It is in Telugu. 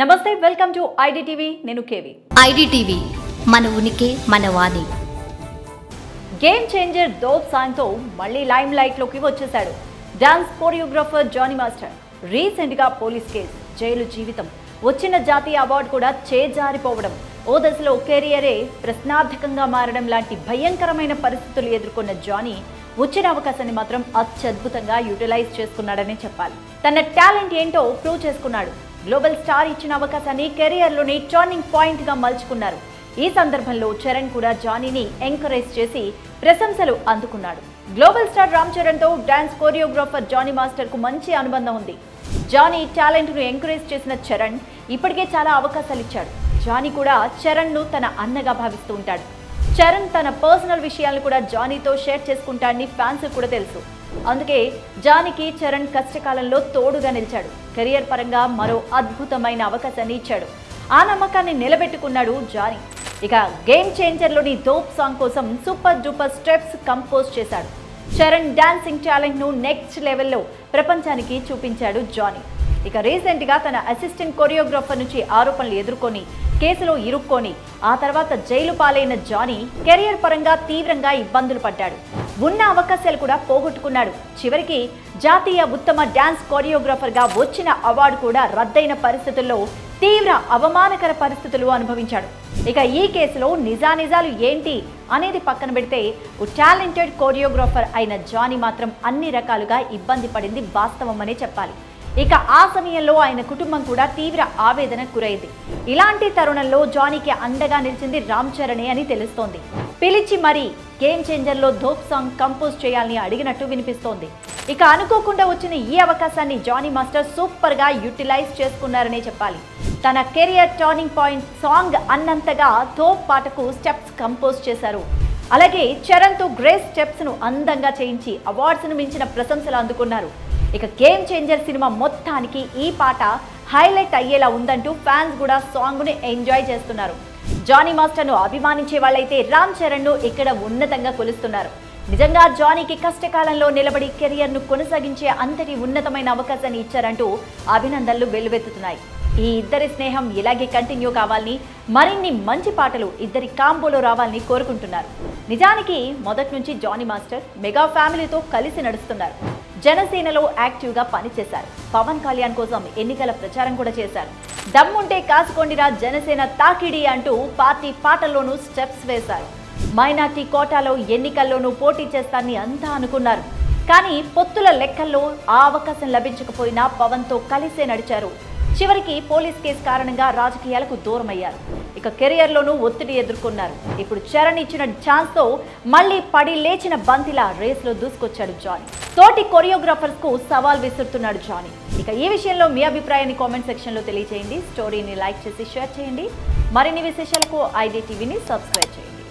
నమస్తే వెల్కమ్ టు ఐడిటీవీ. నేను కేవి. ఐడిటీవీ మన ఉనికి మన వాణి. గేమ్ చేంజర్ దోప్ సాయంతో మళ్ళీ లైమ్ లైట్లోకి వచ్చేశాడు. డాన్స్ కోరియోగ్రాఫర్ జానీ మాస్టర్ రీసెంట్గా పోలీస్ కేసు జైలు జీవితం వచ్చిన జాతీయ అవార్డు కూడా చేజారిపోవడం ఓ దశలో కెరియరే ప్రశ్నార్థకంగా మారడం లాంటి భయంకరమైన పరిస్థితులు ఎదుర్కొన్న జానీ వచ్చిన అవకాశాన్ని మాత్రం అత్యద్భుతంగా యూటిలైజ్ చేసుకున్నాడనే చెప్పాలి. తన టాలెంట్ ఏంటో ప్రూవ్ చేసుకున్నాడు. గ్లోబల్ స్టార్ ఇచ్చిన అవకాశాన్ని కెరియర్లోని టర్నింగ్ పాయింట్గా మలుచుకున్నారు. ఈ సందర్భంలో చరణ్ కూడా జానీని ఎంకరేజ్ చేసి ప్రశంసలు అందుకున్నాడు. గ్లోబల్ స్టార్ రామ్ చరణ్తో డ్యాన్స్ డాన్స్ కోరియోగ్రాఫర్ జానీ మాస్టర్కు మంచి అనుబంధం ఉంది. జానీ టాలెంట్ను ఎంకరేజ్ చేసిన చరణ్ ఇప్పటికే చాలా అవకాశాలు ఇచ్చాడు. జానీ కూడా చరణ్ను తన అన్నగా భావిస్తూ ఉంటాడు. చరణ్ తన పర్సనల్ విషయాలను కూడా జానీతో షేర్ చేసుకుంటాడని ఫ్యాన్స్ కూడా తెలుసు. అందుకే జానికి చరణ్ కష్టకాలంలో తోడుగా నిలిచాడు. కెరియర్ పరంగా మరో అద్భుతమైన అవకాశాన్ని ఇచ్చాడు. ఆ నమ్మకాన్ని నిలబెట్టుకున్నాడు జానీ. ఇక గేమ్ చేంజర్లోని దోప్ సాంగ్ కోసం సూపర్ డూపర్ స్టెప్స్ కంపోజ్ చేశాడు. చరణ్ డాన్సింగ్ టాలెంట్ను నెక్స్ట్ లెవెల్లో ప్రపంచానికి చూపించాడు జానీ. ఇక రీసెంట్గా తన అసిస్టెంట్ కొరియోగ్రాఫర్ నుంచి ఆరోపణలు ఎదుర్కొని కేసులో ఇరుక్కొని ఆ తర్వాత జైలు పాలైన జానీ కెరియర్ పరంగా తీవ్రంగా ఇబ్బందులు పడ్డాడు. ఉన్న అవకాశాలు కూడా పోగొట్టుకున్నాడు. చివరికి జాతీయ ఉత్తమ డాన్స్ కోరియోగ్రాఫర్గా వచ్చిన అవార్డు కూడా రద్దయిన పరిస్థితుల్లో తీవ్ర అవమానకర పరిస్థితులు అనుభవించాడు. ఇక ఈ కేసులో నిజానిజాలు ఏంటి అనేది పక్కన పెడితే ఓ టాలెంటెడ్ కోరియోగ్రాఫర్ అయిన జానీ మాత్రం అన్ని రకాలుగా ఇబ్బంది పడింది వాస్తవమనే చెప్పాలి. ఇక ఆ సమయంలో ఆయన కుటుంబం కూడా తీవ్ర ఆవేదన గురైంది. ఇలాంటి తరుణంలో జానీకి అండగా నిలిచింది రామ్ చరణే అని తెలుస్తోంది. పిలిచి మరీ గేమ్ చేంజర్లో ధోప్ సాంగ్ కంపోజ్ చేయాలని అడిగినట్టు వినిపిస్తోంది. ఇక అనుకోకుండా వచ్చిన ఈ అవకాశాన్ని జానీ మాస్టర్ సూపర్గా యూటిలైజ్ చేసుకున్నారనే చెప్పాలి. తన కెరియర్ టర్నింగ్ పాయింట్ సాంగ్ అన్నంతగా ధోప్ పాటకు స్టెప్స్ కంపోజ్ చేశారు. అలాగే చరణ్తో గ్రేస్ స్టెప్స్ను అందంగా చేయించి అవార్డ్స్ను మించిన ప్రశంసలు అందుకున్నారు. ఇక గేమ్ చేంజర్ సినిమా మొత్తానికి ఈ పాట హైలైట్ అయ్యేలా ఉందంటూ ఫ్యాన్స్ కూడా సాంగ్ను ఎంజాయ్ చేస్తున్నారు. జానీ మాస్టర్ను అభిమానించే వాళ్ళైతే రామ్ చరణ్ను ఇక్కడ ఉన్నతంగా కొలుస్తున్నారు. నిజంగా జానీకి కష్టకాలంలో నిలబడి కెరియర్ను కొనసాగించే అంతటి ఉన్నతమైన అవకాశాన్ని ఇచ్చారంటూ అభినందనలు వెల్లువెత్తుతున్నాయి. ఈ ఇద్దరి స్నేహం ఇలాగే కంటిన్యూ కావాలని మరిన్ని మంచి పాటలు ఇద్దరి కాంబోలో రావాలని కోరుకుంటున్నారు. నిజానికి మొదటి నుంచి జానీ మాస్టర్ మెగా ఫ్యామిలీతో కలిసి నడుస్తున్నారు. జనసేనలో యాక్టివ్గా పనిచేశారు. పవన్ కళ్యాణ్ కోసం ఎన్నికల ప్రచారం కూడా చేశారు. దమ్ముంటే కాసుకోండిరా జనసేన తాకిడి అంటూ పార్టీ పాటల్లోనూ స్టెప్స్ వేశారు. మైనార్టీ కోటాలో ఎన్నికల్లోనూ పోటీ చేస్తానని అంతా అనుకున్నారు. కానీ పొత్తుల లెక్కల్లో ఆ అవకాశం లభించకపోయినా పవన్తో కలిసే నడిచారు. చివరికి పోలీస్ కేసు కారణంగా రాజకీయాలకు దూరమయ్యారు. ఇక కెరియర్లోనూ ఒత్తిడి ఎదుర్కొన్నారు. ఇప్పుడు చరణ్ ఇచ్చిన ఛాన్స్తో మళ్ళీ పడి లేచిన బంతిలా రేస్లో దూసుకొచ్చాడు జానీ. తోటి కొరియోగ్రాఫర్స్కు సవాల్ విసురుతున్నాడు జానీ. ఇక ఈ విషయంలో మీ అభిప్రాయాన్ని కామెంట్ సెక్షన్లో తెలియజేయండి స్టోరీని లైక్ చేసి షేర్ చేయండి. మరిన్ని విశేషాలకు ఐడి టీవీని సబ్స్క్రైబ్ చేయండి.